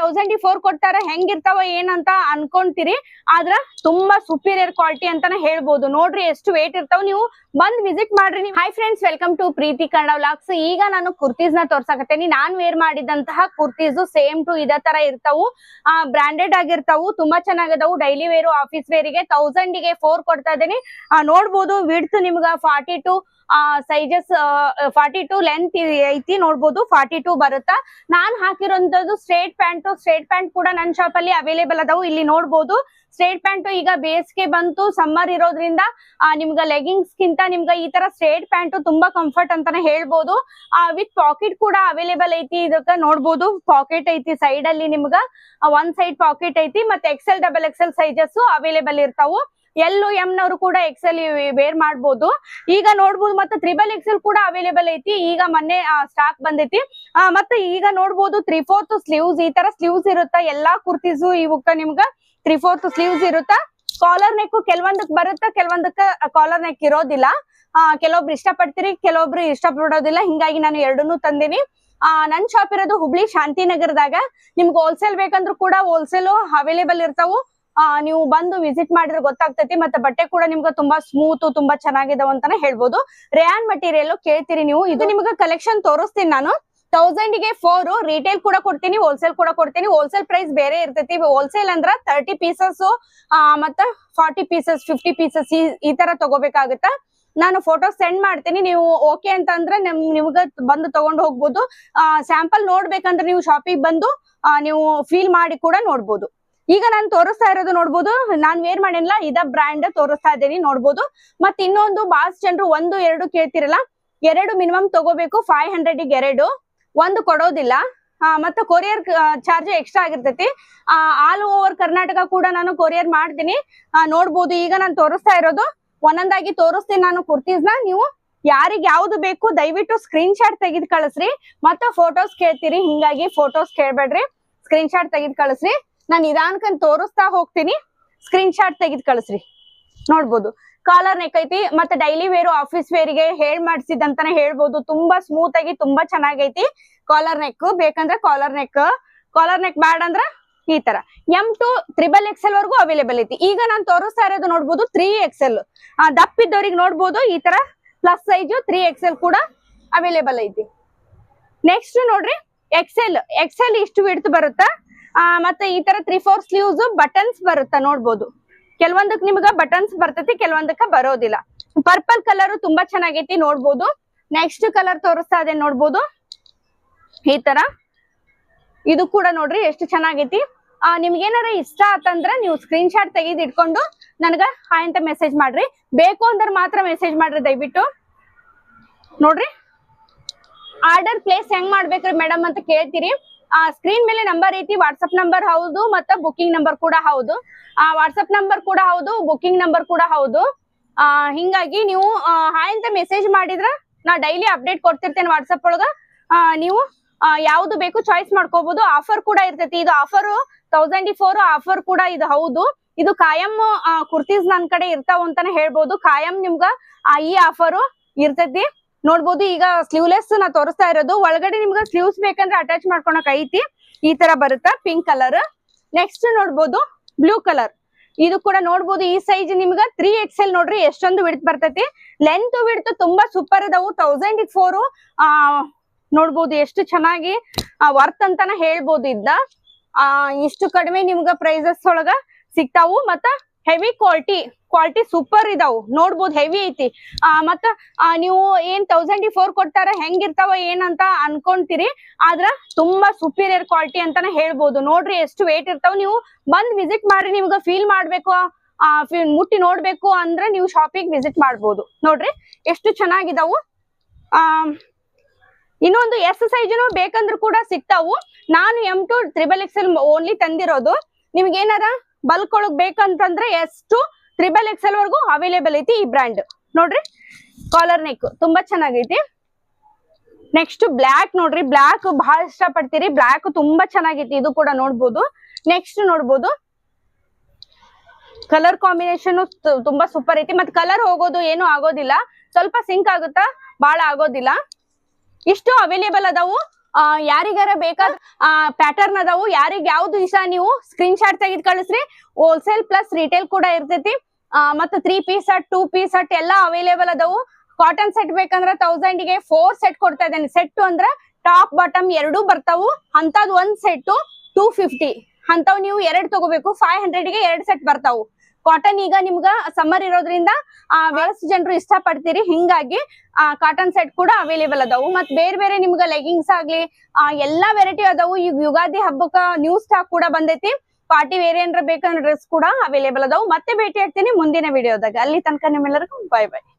Thousand four ಕೊಡ್ತಾರ ಹೆಂಗಿರ್ತಾವ ಏನಂತ ಅನ್ಕೊಂತೀರಿ. ಆದ್ರ ತುಂಬಾ ಸುಪೀರಿಯರ್ ಕ್ವಾಲಿಟಿ ಅಂತಾನೆ ಹೇಳ್ಬೋದು. ನೋಡ್ರಿ ಎಷ್ಟು ವೇಟ್ ಇರ್ತಾವ. ನೀವು ಬಂದ್ ವಿಸಿಟ್ ಮಾಡ್ರಿ. ನೀವು hi friends welcome to Preethi Kannada vlogs ಈಗ ನಾನು ಕುರ್ತೀಸ್ನ ತೋರ್ಸಾಕತ್ತೇನಿ. ನಾನ್ ವೇರ್ ಮಾಡಿದಂತಹ ಕುರ್ತೀಸ್ ಸೇಮ್ ಟು ಇದೇ ತರ ಇರ್ತಾವು. ಬ್ರಾಂಡೆಡ್ ಆಗಿರ್ತಾವು. ತುಂಬಾ ಚೆನ್ನಾಗಿದಾವು. ಡೈಲಿ ವೇರ್ ಆಫೀಸ್ ವೇರಿಗೆ ತೌಸಂಡ್ಗೆ ಫೋರ್ ಕೊಡ್ತಾ ಇದ್ದೀನಿ. ನೋಡ್ಬೋದು. ವಿಡ್ತ್ ನಿಮ್ಗ forty two sizes forty two length ಐತಿ ನೋಡ್ಬೋದು. ಫಾರ್ಟಿ ಟು ಬರುತ್ತಾ? ನಾನ್ ಹಾಕಿರೋಂಥದ್ದು ಸ್ಟ್ರೇಟ್ ಪ್ಯಾಂಟ್ ಸ್ಟ್ರೇಟ್ ಪ್ಯಾಂಟ್ ಕೂಡ ನನ್ನ ಶಾಪ್ ಅಲ್ಲಿ ಅವೈಲೇಬಲ್ ಅದಾವು. ಇಲ್ಲಿ ನೋಡ್ಬೋದು. ಸ್ಟ್ರೇಟ್ ಪ್ಯಾಂಟ್ ಈಗ ಬೇಸಿಗೆ ಬಂತು ಸಮ್ಮರ್ ಇರೋದ್ರಿಂದ ನಿಮ್ಗೆ ನಿಮ್ಗ ಲೆಗಿಂಗ್ಸ್ ಗಿಂತ ನಿಮ್ಗ ಈ ತರ ಸ್ಟ್ರೇಟ್ ಪ್ಯಾಂಟ್ ತುಂಬಾ ಕಂಫರ್ಟ್ ಅಂತಾನೆ ಹೇಳ್ಬೋದು. ವಿತ್ ಪಾಕೆಟ್ ಕೂಡ ಅವೈಲೇಬಲ್ ಐತಿ ಇದಕ್ಕ ನೋಡ್ಬೋದು. ಪಾಕೆಟ್ ಐತಿ ಸೈಡ್ ಅಲ್ಲಿ ನಿಮ್ಗ ಒನ್ ಸೈಡ್ ಪಾಕೆಟ್ ಐತಿ, ಮತ್ತೆ XL double XL sizes available ಇರ್ತಾವು. ಎಲ್ಲು ಎಂ ನವರು ಕೂಡ ಎಕ್ಸೆಲ್ ವೇರ್ ಮಾಡಬಹುದು ಈಗ ನೋಡ್ಬೋದು ಮತ್ತೆ ತ್ರಿಬಲ್ ಎಕ್ಸೆಲ್ ಕೂಡ ಅವೈಲೇಬಲ್ ಐತಿ. ಈಗ ಮೊನ್ನೆ ಸ್ಟಾಕ್ ಬಂದೈತಿ. ಮತ್ತೆ ಈಗ ನೋಡ್ಬೋದು ತ್ರೀ ಫೋರ್ತ್ ಸ್ಲೀವ್ಸ್ ಈ ತರ ಸ್ಲೀವ್ಸ್ ಇರುತ್ತ? ಎಲ್ಲಾ ಕುರ್ತೀಸು ಇವಕ್ಕ ನಿಮ್ಗ ತ್ರೀ ಫೋರ್ತ್ ಸ್ಲೀವ್ಸ್ ಇರುತ್ತ ಕಾಲರ್ ನೆಕ್ ಕೆಲವೊಂದಕ್ ಬರುತ್ತ? ಕೆಲವೊಂದಕ್ಕ ಕಾಲರ್ ನೆಕ್ ಇರೋದಿಲ್ಲ. ಆ, ಕೆಲವೊಬ್ರು ಇಷ್ಟಪಡ್ತೀರಿ, ಕೆಲವೊಬ್ರು ಇಷ್ಟಪಡೋದಿಲ್ಲ. ಹಿಂಗಾಗಿ ನಾನು ಎರಡನ್ನೂ ತಂದೀನಿ. ಆ, ನನ್ ಶಾಪ್ ಇರೋದು ಹುಬ್ಳಿ ಶಾಂತಿನಗರದಾಗ ನಿಮ್ಗೆ ಹೋಲ್ಸೇಲ್ ಬೇಕಂದ್ರೂ ಕೂಡ ಹೋಲ್ಸೇಲ್ ಅವೈಲೇಬಲ್ ಇರ್ತಾವು. ನೀವು ಬಂದು ವಿಸಿಟ್ ಮಾಡಿದ್ರೆ ಗೊತ್ತಾಗ್ತೈತಿ, ಮತ್ತೆ ಬಟ್ಟೆ ಕೂಡ ನಿಮ್ಗೆ ತುಂಬಾ ಸ್ಮೂತ್ ತುಂಬಾ ಚೆನ್ನಾಗಿದಾವ ಅಂತಾನೆ ಹೇಳ್ಬೋದು. ರೇಯಾನ್ ಮಟೀರಿಯಲ್ ಕೇಳ್ತೀರಿ ನೀವು. ಇದು ನಿಮ್ಗೆ ಕಲೆಕ್ಷನ್ ತೋರಿಸ್ತೀನಿ ನಾನು. ತೌಸಂಡ್ಗೆ ಫೋರ್ ರಿಟೇಲ್ ಕೂಡ ಕೊಡ್ತೀನಿ ಹೋಲ್ಸೇಲ್ ಕೂಡ ಕೊಡ್ತೀನಿ. ಹೋಲ್ಸೇಲ್ ಪ್ರೈಸ್ ಬೇರೆ ಇರ್ತೈತಿ. ಹೋಲ್ಸೇಲ್ ಅಂದ್ರ ತರ್ಟಿ ಪೀಸಸ್ ಮತ್ತ ಫಾರ್ಟಿ ಪೀಸಸ್ ಫಿಫ್ಟಿ ಪೀಸಸ್ ಈ ತರ ತಗೋಬೇಕಾಗತ್ತ. ನಾನು ಫೋಟೋ ಸೆಂಡ್ ಮಾಡ್ತೀನಿ. ನೀವು ಓಕೆ ಅಂತ ಅಂದ್ರೆ ನಿಮ್, ನಿಮ್ಗೆ ಬಂದು ತಗೊಂಡು ಹೋಗ್ಬೋದು. ಸ್ಯಾಂಪಲ್ ನೋಡ್ಬೇಕಂದ್ರೆ ನೀವು ಶಾಪಿಗೆ ಬಂದು ನೀವು ಫೀಲ್ ಮಾಡಿ ಕೂಡ ನೋಡ್ಬೋದು. ಈಗ ನಾನು ತೋರಿಸ್ತಾ ಇರೋದು ನೋಡ್ಬೋದು. ನಾನ್ ವೇರ್ ಮಾಡಿಲ್ಲ ಇದ ಬ್ರ್ಯಾಂಡ್ ತೋರಿಸ್ತಾ ಇದ್ದೀನಿ ನೋಡ್ಬೋದು. ಮತ್ ಇನ್ನೊಂದು ಬಾಸ್ ಜನರು ಒಂದು, ಎರಡು ಕೇಳ್ತಿರಲ್ಲ, ಎರಡು ಮಿನಿಮಮ್ ತಗೋಬೇಕು ಫೈವ್ ಹಂಡ್ರೆಡ್ ಎರಡು. ಒಂದು ಕೊಡೋದಿಲ್ಲ. ಮತ್ತೆ ಕೊರಿಯರ್ ಚಾರ್ಜ್ ಎಕ್ಸ್ಟ್ರಾ ಆಗಿರ್ತೈತಿ. ಆಲ್ ಓವರ್ ಕರ್ನಾಟಕ ಕೂಡ ನಾನು ಕೊರಿಯರ್ ಮಾಡ್ತೀನಿ. ನೋಡ್ಬೋದು. ಈಗ ನಾನು ತೋರಿಸ್ತಾ ಇರೋದು, ಒಂದೊಂದಾಗಿ ತೋರಿಸ್ತೀನಿ ನಾನು ಕುರ್ತೀಸ್ನ. ನೀವು ಯಾರಿಗ್ ಯಾವ್ದು ಬೇಕು, ದಯವಿಟ್ಟು ಸ್ಕ್ರೀನ್ ಶಾಟ್ ತೆಗೆದು ಕಳಿಸ್ರಿ. ಮತ್ತೆ ಫೋಟೋಸ್ ಕೇಳ್ತೀರಿ, ಹಿಂಗಾಗಿ ಫೋಟೋಸ್ ಕೇಳ್ಬೇಡ್ರಿ. ಸ್ಕ್ರೀನ್ ಶಾಟ್ ತೆಗೆದು ಕಳಿಸ್ರಿ. ನಾನು ನಿಧಾನಕನ್ ತೋರಿಸ್ತಾ ಹೋಗ್ತೀನಿ. ಸ್ಕ್ರೀನ್ ಶಾಟ್ ತೆಗೆದು ಕಳಿಸ್ರಿ. ನೋಡ್ಬೋದು. ಕಾಲರ್ ನೆಕ್ ಐತಿ, ಮತ್ತೆ ಡೈಲಿ ವೇರ್ ಆಫೀಸ್ ವೇರಿಗೆ ಹೇಳ್ ಮಾಡ್ಸಿದಂತಾನೆ ಹೇಳ್ಬೋದು. ತುಂಬಾ ಸ್ಮೂತ್ ಆಗಿ ತುಂಬಾ ಚೆನ್ನಾಗೈತಿ. ಕಾಲರ್ ನೆಕ್ ಬೇಕಂದ್ರೆ ಕಾಲರ್ ನೆಕ್ ಕಾಲರ್ ನೆಕ್ ಬ್ಯಾಡ್ ಅಂದ್ರ ಈ ತರ. ಎಂ ಟು ತ್ರಿಬಲ್ ಎಕ್ಸೆಲ್ ವರ್ಗೂ ಅವೈಲೇಬಲ್ ಐತಿ. ಈಗ ನಾನು ತೋರಿಸ್ತಾ ಇರೋದು ನೋಡ್ಬೋದು ತ್ರೀ ಎಕ್ಸೆಲ್ ದಪ್ಪಿದ್ದವ್ರಿಗೆ ನೋಡ್ಬೋದು ಈ ತರ ಪ್ಲಸ್ ಸೈಜು ತ್ರೀ ಎಕ್ಸೆಲ್ ಕೂಡ ಅವೈಲೇಬಲ್ ಐತಿ. ನೆಕ್ಸ್ಟ್ ನೋಡ್ರಿ ಎಕ್ಸೆಲ್ ಎಕ್ಸೆಲ್ ಇಷ್ಟು ವಿಡ್ತ್ ಬರುತ್ತಾ? ಮತ್ತೆ ಈ ತರ ತ್ರೀ ಫೋರ್ ಸ್ಲೀವ್ಸ್ ಬಟನ್ಸ್ ಬರುತ್ತಾ ನೋಡ್ಬೋದು. ಕೆಲವೊಂದಕ್ ನಿಮ್ಗ ಬಟನ್ಸ್ ಬರ್ತೈತಿ, ಕೆಲವೊಂದಕ್ಕ ಬರೋದಿಲ್ಲ. ಪರ್ಪಲ್ ಕಲರ್ ತುಂಬಾ ಚೆನ್ನಾಗೈತಿ ನೋಡ್ಬೋದು. ನೆಕ್ಸ್ಟ್ ಕಲರ್ ತೋರಿಸ್ತಾ ಇದೆ ನೋಡ್ಬೋದು. ಈ ತರ. ಇದು ಕೂಡ ನೋಡ್ರಿ ಎಷ್ಟು ಚೆನ್ನಾಗೈತಿ. ಆ ನಿಮ್ಗೇನಾರ ಇಷ್ಟ ಆತಂದ್ರ ನೀವು ಸ್ಕ್ರೀನ್ ಶಾಟ್ ತೆಗೆದು ಇಟ್ಕೊಂಡು ನನಗ ಹಾಯ್ ಅಂತ ಮೆಸೇಜ್ ಮಾಡ್ರಿ. ಬೇಕು ಅಂದ್ರೆ ಮಾತ್ರ ಮೆಸೇಜ್ ಮಾಡ್ರಿ ದಯವಿಟ್ಟು. ನೋಡ್ರಿ. ಆರ್ಡರ್ ಪ್ಲೇಸ್ ಹೆಂಗ್ ಮಾಡ್ಬೇಕ್ರಿ ಮೇಡಮ್ ಅಂತ ಕೇಳ್ತೀರಿ. ಆ ಸ್ಕ್ರೀನ್ ಮೇಲೆ ನಂಬರ್ ಐತಿ ವಾಟ್ಸಪ್ ನಂಬರ್ ಹೌದು, ಮತ್ತ ಬುಕಿಂಗ್ ನಂಬರ್ ಕೂಡ ಹೌದು. ಆ ವಾಟ್ಸಪ್ ನಂಬರ್ ಕೂಡ ಹೌದು ಬುಕಿಂಗ್ ನಂಬರ್ ಕೂಡ ಹೌದು. ಆ, ಹಿಂಗಾಗಿ ನೀವು ಹಾಯ್ ಅಂತ ಮೆಸೇಜ್ ಮಾಡಿದ್ರ ನಾ ಡೈಲಿ ಅಪ್ಡೇಟ್ ಕೊಡ್ತಿರ್ತೇನೆ ವಾಟ್ಸಪ್ ಒಳಗ. ನೀವು ಯಾವ್ದು ಬೇಕು ಚಾಯ್ಸ್ ಮಾಡ್ಕೋಬಹುದು ಆಫರ್ ಕೂಡ ಇರ್ತೈತಿ. ಇದು ಆಫರ್ ತೌಸಂಡ್ ಫೋರ್ ಆಫರ್ ಕೂಡ ಇದು ಹೌದು. ಇದು ಕಾಯಂ ಕುರ್ತೀಸ್ ನನ್ ಕಡೆ ಇರ್ತಾವ ಅಂತಾನೆ ಹೇಳ್ಬೋದು. ಕಾಯಂ ನಿಮ್ಗ ಈ ಆಫರ್ ಇರ್ತೈತಿ. ನೋಡ್ಬೋದು ಈಗ ಸ್ಲೀವ್ಲೆಸ್ ನಾ ತೋರಿಸ್ತಾ ಇರೋದು. ಒಳಗಡೆ ನಿಮ್ಗೆ ಸ್ಲೀವ್ಸ್ ಬೇಕಂದ್ರೆ ಅಟ್ಯಾಚ್ ಮಾಡ್ಕೊಳಕ್ ಐತಿ. ಈ ತರ ಬರುತ್ತಾ? ಪಿಂಕ್ ಕಲರ್ ನೆಕ್ಸ್ಟ್ ನೋಡ್ಬೋದು ಬ್ಲೂ ಕಲರ್ ಇದು ಕೂಡ ನೋಡ್ಬೋದು ಈ ಸೈಜ್ ನಿಮ್ಗ ತ್ರೀ ಎಕ್ಸೆಲ್ ನೋಡ್ರಿ, ಎಷ್ಟೊಂದು ವಿಡ್ತ್ ಬರ್ತೈತಿ. ಲೆಂತ್ ವಿಡ್ತ್ ತುಂಬಾ ಸೂಪರ್ ಇದಾವು. ತೌಸಂಡ್ ಫೋರ್ ಆ, ನೋಡ್ಬೋದು ಎಷ್ಟು ಚೆನ್ನಾಗಿ ವರ್ತ್ ಅಂತಾನ ಹೇಳ್ಬೋದು ಇದ್ದ ಆ, ಇಷ್ಟು ಕಡಿಮೆ ನಿಮ್ಗ ಪ್ರೈಸಸ್ ಒಳಗ ಸಿಗ್ತಾವು. ಮತ್ತ ಹೆವಿ ಕ್ವಾಲಿಟಿ ಕ್ವಾಲಿಟಿ ಸೂಪರ್ ಇದಾವು. ನೋಡ್ಬೋದು ಹೆವಿ ಐತಿ. ಆ, ಮತ್ತ ನೀವು ಏನ್ ತೌಸಂಡ್ ಫೋರ್ ಕೊಡ್ತಾರ ಹೆಂಗಿರ್ತಾವ ಏನಂತ ಅನ್ಕೊಂತೀರಿ. ಆದ್ರ ತುಂಬಾ ಸುಪೀರಿಯರ್ ಕ್ವಾಲಿಟಿ ಅಂತಾನೆ ಹೇಳ್ಬೋದು. ನೋಡ್ರಿ ಎಷ್ಟು ವೇಟ್ ಇರ್ತಾವ. ನೀವು ಬಂದ್ ವಿಸಿಟ್ ಮಾಡ್ರಿ, ನಿಮ್ಗ ಫೀಲ್ ಮಾಡ್ಬೇಕು. ಆ ಮುಟ್ಟಿ ನೋಡ್ಬೇಕು ಅಂದ್ರೆ ನೀವು ಶಾಪಿಗೆ ವಿಸಿಟ್ ಮಾಡ್ಬೋದು. ನೋಡ್ರಿ ಎಷ್ಟು ಚೆನ್ನಾಗಿದಾವು. ಆ, ಇನ್ನೊಂದು ಎಸ್ ಸೈಜ್ನು ಬೇಕಂದ್ರೂ ಕೂಡ ಸಿಗ್ತಾವು. ನಾನು M to triple XL only ತಂದಿರೋದು. ನಿಮ್ಗೆ ಏನಾರ ಬಲ್ಕ್ ಒಳಗ್ ಬೇಕಂತಂದ್ರೆ ಎಸ್ ಟು ತ್ರಿಬಲ್ ಎಕ್ಸೆಲ್ ವರ್ಗೂ ಅವೈಲೇಬಲ್ ಐತಿ ಈ ಬ್ರ್ಯಾಂಡ್ ನೋಡ್ರಿ ಕಾಲರ್ ನೆಕ್ ತುಂಬಾ ಚೆನ್ನಾಗೈತಿ. ನೆಕ್ಸ್ಟ್ ಬ್ಲ್ಯಾಕ್ ನೋಡ್ರಿ ಬ್ಲಾಕ್ ಬಹಳ ಇಷ್ಟ ಪಡ್ತೀರಿ ಬ್ಲಾಕ್ ತುಂಬಾ ಚೆನ್ನಾಗೈತಿ, ಇದು ಕೂಡ ನೋಡ್ಬೋದು. ನೆಕ್ಸ್ಟ್ ನೋಡ್ಬೋದು ಕಲರ್ ಕಾಂಬಿನೇಷನ್ ತುಂಬಾ ಸೂಪರ್ ಐತಿ. ಮತ್ ಕಲರ್ ಹೋಗೋದು ಏನು ಆಗೋದಿಲ್ಲ. ಸ್ವಲ್ಪ ಸಿಂಕ್ ಆಗುತ್ತಾ? ಬಹಳ ಆಗೋದಿಲ್ಲ. ಇಷ್ಟು ಅವೈಲೇಬಲ್ ಅದಾವು. ಆ, ಯಾರಿಗಾರ ಬೇಕಾದ ಪ್ಯಾಟರ್ನ್ ಅದಾವು ಯಾರಿಗ ಯಾವ್ದು ಇಷ್ಟ ನೀವು ಸ್ಕ್ರೀನ್ ಶಾಟ್ ತೆಗೆದು ಕಳಿಸ್ರಿ. ಹೋಲ್ಸೇಲ್ ಪ್ಲಸ್ ರಿಟೇಲ್ ಕೂಡ ಇರ್ತೈತಿ. ಮತ್ತ three piece set two piece set ಎಲ್ಲಾ ಅವೈಲೇಬಲ್ ಅದಾವು. ಕಾಟನ್ ಸೆಟ್ ಬೇಕಂದ್ರ ತೌಸಂಡ್ಗೆ ಫೋರ್ ಸೆಟ್ ಕೊಡ್ತಾ ಇದ್ದೇನೆ. ಸೆಟ್ ಅಂದ್ರ ಟಾಪ್ ಬಾಟಮ್ ಎರಡೂ ಬರ್ತಾವು. ಅಂತದ್ ಒಂದ್ ಸೆಟ್ ಟೂ ಫಿಫ್ಟಿ ಅಂತವ್ ನೀವು ಎರಡ್ ತಗೋಬೇಕು. ಫೈವ್ ಹಂಡ್ರೆಡ್ಗೆ ಎರಡ್ ಸೆಟ್ ಬರ್ತಾವು. ಕಾಟನ್ ಈಗ ನಿಮ್ಗ ಸಮ್ಮರ್ ಇರೋದ್ರಿಂದ, ಆ ಜನರು ಇಷ್ಟ ಪಡ್ತೀರಿ ಹಿಂಗಾಗಿ, ಆ ಕಾಟನ್ ಸೆಟ್ ಕೂಡ ಅವೈಲೇಬಲ್ ಅದಾವು. ಮತ್ ಬೇರೆ ಬೇರೆ ನಿಮ್ಗ ಲೆಗಿಂಗ್ಸ್ ಆಗ್ಲಿ, ಆ, ಎಲ್ಲಾ ವೆರೈಟಿ ಅದಾವು. ಈಗ ಯುಗಾದಿ ಹಬ್ಬಕ್ಕ ನ್ಯೂ ಸ್ಟಾಕ್ ಕೂಡ ಬಂದೈತಿ. ಪಾರ್ಟಿ ವೇರ್ ಏನ್ರ ಬೇಕಂದ್ರೆ ಡ್ರೆಸ್ ಕೂಡ ಅವೈಲೇಬಲ್ ಅದಾವು. ಮತ್ತೆ ಭೇಟಿ ಆಗ್ತೀನಿ ಮುಂದಿನ ವಿಡಿಯೋದಾಗ ಅಲ್ಲಿ ತನಕ ನಿಮ್ಮೆಲ್ಲರಿಗೂ ಬಾಯ್ ಬಾಯ್